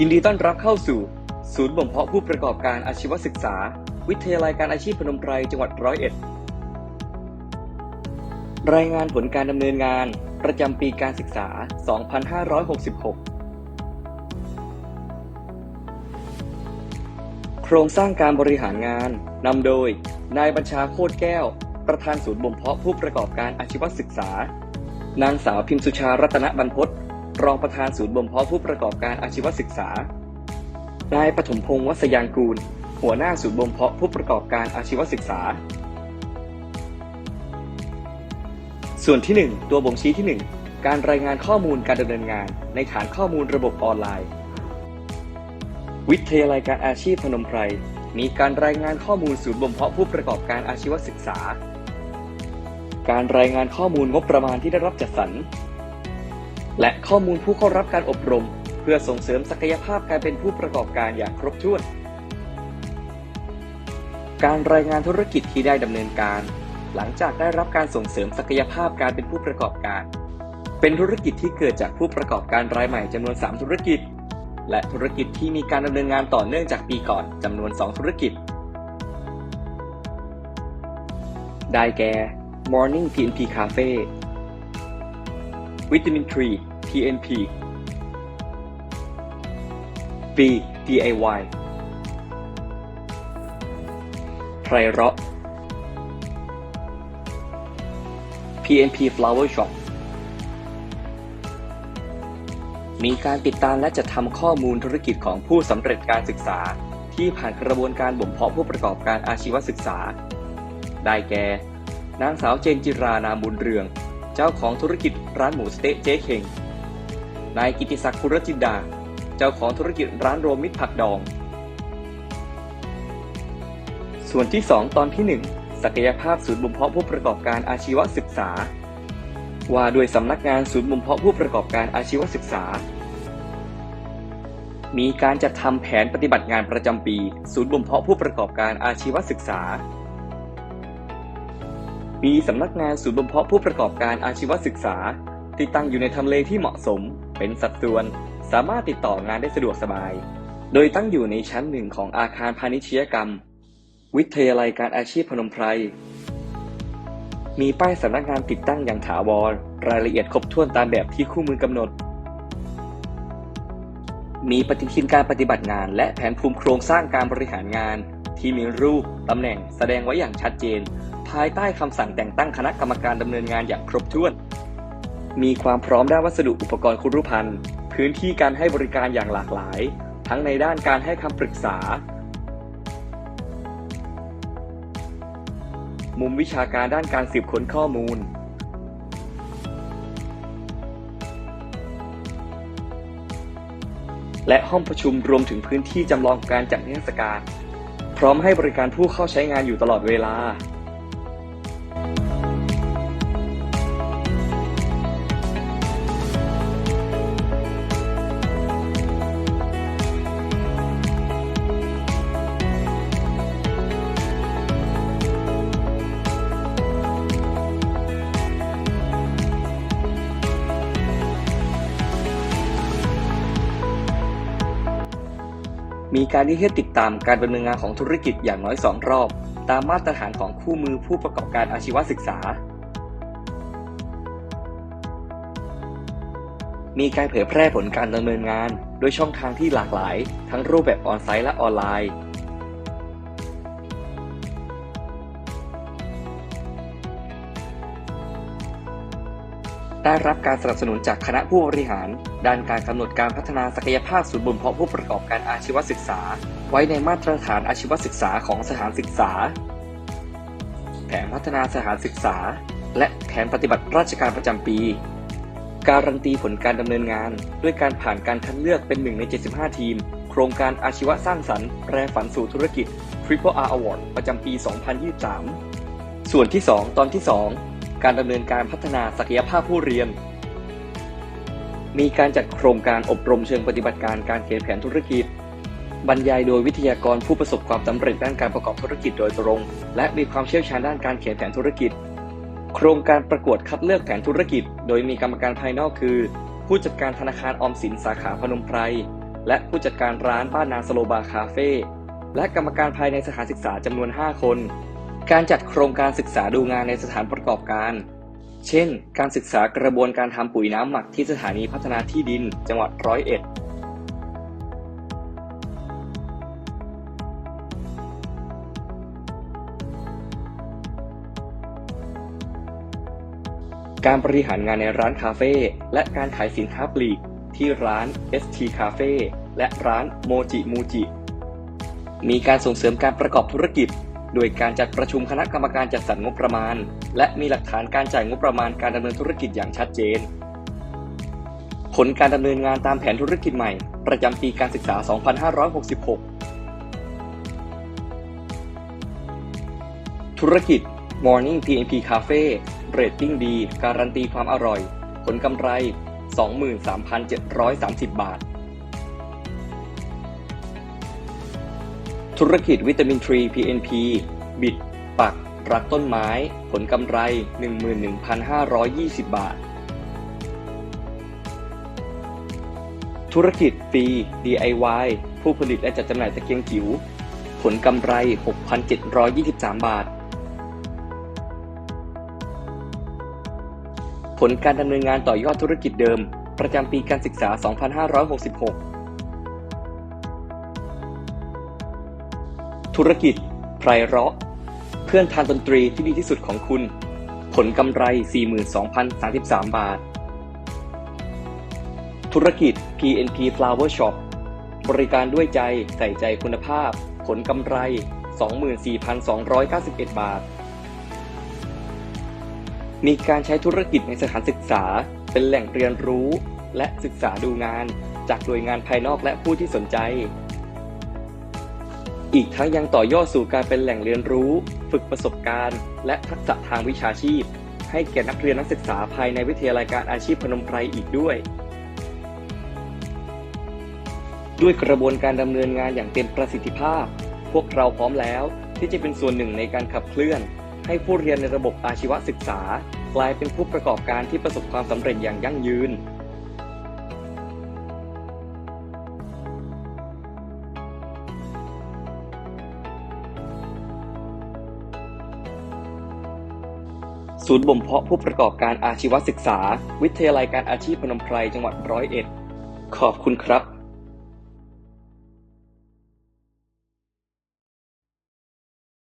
ยินดีต้อนรับเข้าสู่ ศูนย์บ่มเพาะผู้ประกอบการอาชีวศึกษา วิทยาลัยการอาชีพพนมไพรจังหวัดร้อยเอ็ด รายงานผลการดำเนินงาน ประจำปีการศึกษา 2566 โครงสร้างการบริหารงานนำโดย นายบัญชาโคตรแก้ว ประธานศูนย์บ่มเพาะผู้ประกอบการอาชีวศึกษา นางสาวพิมสุชารัตนบรรพต รองประธานศูนย์บ่มเพาะผู้ประกอบการอาชีวศึกษา นายปฐมพงศ์วัศยางกูล หัวหน้าศูนย์บ่มเพาะผู้ประกอบการอาชีวศึกษา ส่วนที่ 1 ตัวบ่งชี้ที่ 1 การรายงานข้อมูลการดำเนินงาน ในฐานข้อมูลระบบออนไลน์ วิทยาลัยการอาชีพพนมไพร มีการรายงานข้อมูลศูนย์บ่มเพาะผู้ประกอบการอาชีวศึกษา การรายงานข้อมูลงบประมาณที่ได้รับจัดสรร และข้อมูลผู้เข้ารับการอบรม เพื่อส่งเสริมศักยภาพการเป็นผู้ประกอบการอย่างครบถ้วน การรายงานธุรกิจที่ได้ดำเนินการ หลังจากได้รับการส่งเสริมศักยภาพการเป็นผู้ประกอบการ เป็นธุรกิจที่เกิดจากผู้ประกอบการรายใหม่จำนวน 3 ธุรกิจ และธุรกิจที่มีการดำเนินงานต่อเนื่องจากปีก่อนจำนวน 2 ธุรกิจ ได้แก่ Morning PNP Cafe วิตามิน3 PNP B DIY ไพรเราะ PNP Flower Shop มีการติดตามและจัดทำข้อมูลธุรกิจของผู้สำเร็จการศึกษา ที่ผ่านกระบวนการบ่มเพาะผู้ประกอบการอาชีวศึกษา ได้แก่ นางสาวเจนจิรา นามบุญเรือง เจ้าของธุรกิจร้านหมูสเต๊ะเจ๊เข่ง นายกิติศักดิ์คุรจินดา เจ้าของธุรกิจร้านโรมิตรผักดอง ส่วนที่ 2 ตอนที่ 1 ศักยภาพศูนย์บ่มเพาะผู้ประกอบการอาชีวศึกษา ว่าด้วยสำนักงานศูนย์บ่มเพาะผู้ประกอบการอาชีวศึกษา มีการจัดทำแผนปฏิบัติงานประจำปี ศูนย์บ่มเพาะผู้ประกอบการอาชีวศึกษามีสำนักงานศูนย์บ่มเพาะผู้ประกอบการอาชีวศึกษา ที่ตั้งอยู่ในทำเลที่เหมาะสม เป็นสัดส่วน สามารถติดต่องานได้สะดวกสบาย โดยตั้งอยู่ในชั้นหนึ่งของอาคารพาณิชยกรรม วิทยาลัยการอาชีพพนมไพร มีป้ายสำนักงานติดตั้งอย่างถาวร รายละเอียดครบถ้วนตามแบบที่คู่มือกำหนด มีปฏิทินการปฏิบัติงาน และแผนภูมิโครงสร้างการบริหารงาน ที่มีรูปตำแหน่งแสดงไว้อย่างชัดเจน ภายใต้คำสั่งแต่งตั้งคณะกรรมการดำเนินงานอย่างครบถ้วน มีความพร้อมด้านวัสดุอุปกรณ์คุรุภัณฑ์ พื้นที่การให้บริการอย่างหลากหลาย ทั้งในด้านการให้คำปรึกษา มุมวิชาการด้านการสืบค้นข้อมูล และห้องประชุมรวมถึงพื้นที่จำลองการจัดนิทรรศการ พร้อมให้บริการผู้เข้าใช้งานอยู่ตลอดเวลา มีการที่ให้ติดตามการดำเนินงานของธุรกิจอย่างน้อย 2 รอบ ตามมาตรฐานของคู่มือผู้ประกอบการอาชีวศึกษา มีการเผยแพร่ผลการดำเนินงาน โดยช่องทางที่หลากหลาย ทั้งรูปแบบออนไซต์และออนไลน์ ได้รับการสนับสนุนจากคณะผู้บริหาร ด้านการกำหนดการพัฒนาศักยภาพศูนย์บ่มเพาะผู้ประกอบการอาชีวศึกษา ไว้ในมาตรฐานอาชีวศึกษาของสถานศึกษา แผนพัฒนาสถานศึกษา และแผนปฏิบัติราชการประจำปี การันตีผลการดำเนินงาน ด้วยการผ่านการคัดเลือกเป็นหนึ่งใน 75 ทีม โครงการอาชีวะสร้างสรรค์แปรฝันสู่ธุรกิจ Triple R Award ประจำปี 2023 ส่วนที่ 2 ตอนที่ 2 การดำเนินการพัฒนาศักยภาพผู้เรียน มีการจัดโครงการอบรมเชิงปฏิบัติการการเขียนแผนธุรกิจ บรรยายโดยวิทยากรผู้ประสบความสำเร็จด้านการประกอบธุรกิจโดยตรง และมีความเชี่ยวชาญด้านการเขียนแผนธุรกิจ โครงการประกวดคัดเลือกแผนธุรกิจ โดยมีกรรมการภายนอกคือ ผู้จัดการธนาคารออมสินสาขาพนมไพรและผู้จัดการร้านบ้านนาสโลบาคาเฟ่และกรรมการภายในสถานศึกษาจำนวน 5 คน การจัดโครงการศึกษาดูงานในสถานประกอบการ เช่น การศึกษากระบวนการทำปุ๋ยน้ำหมักที่สถานีพัฒนาที่ดิน จังหวัดร้อยเอ็ด การบริหารงานในร้านคาเฟ่และการขายสินค้าปลีกที่ร้าน ST Cafe และร้านโมจิมูจิมีการส่งเสริมการประกอบธุรกิจ โดยการจัดประชุมคณะกรรมการจัดสรรงบประมาณ และมีหลักฐานการจ่ายงบประมาณการดำเนินธุรกิจอย่างชัดเจน ผลการดำเนินงานตามแผนธุรกิจใหม่ ประจำปีการศึกษา 2566 ธุรกิจ Morning PNP Cafe เรตติ้งดี การันตีความอร่อย ผลกำไร 23,730 บาท ธุรกิจวิตามินทรี PNP บิด ปัก รักต้นไม้ ผลกำไร 11,520 บาท ธุรกิจฟรี DIY ผู้ผลิตและจัดจำหน่ายตะเกียงจิ๋ว ผลกำไร 6,723 บาท ผลการดำเนินงานต่อยอดธุรกิจเดิม ประจำปีการศึกษา 2566 ธุรกิจไพรเราะ เพื่อนทานดนตรีที่ดีที่สุดของคุณ ผลกำไร 42,033 บาท ธุรกิจ PNP Flower Shop บริการด้วยใจใส่ใจคุณภาพ ผลกำไร 24,291 บาท มีการใช้ธุรกิจในสถานศึกษา เป็นแหล่งเรียนรู้ และศึกษาดูงาน จากหน่วยงานภายนอกและผู้ที่สนใจ อีกทั้งยังต่อยอดสู่การเป็นแหล่งเรียนรู้ ฝึกประสบการณ์ และทักษะทางวิชาชีพ ให้แก่นักเรียนนักศึกษาภายในวิทยาลัยการอาชีพพนมไพรอีกด้วย ด้วยกระบวนการดำเนินงานอย่างเต็มประสิทธิภาพ พวกเราพร้อมแล้วที่จะเป็นส่วนหนึ่งในการขับเคลื่อน ให้ผู้เรียนในระบบอาชีวศึกษา กลายเป็นผู้ประกอบการที่ประสบความสำเร็จอย่างยั่งยืน ศูนย์บ่มเพาะผู้ประกอบการอาชีวศึกษา วิทยาลัยการอาชีพพนมไพรจังหวัดร้อยเอ็ด ขอบคุณครับ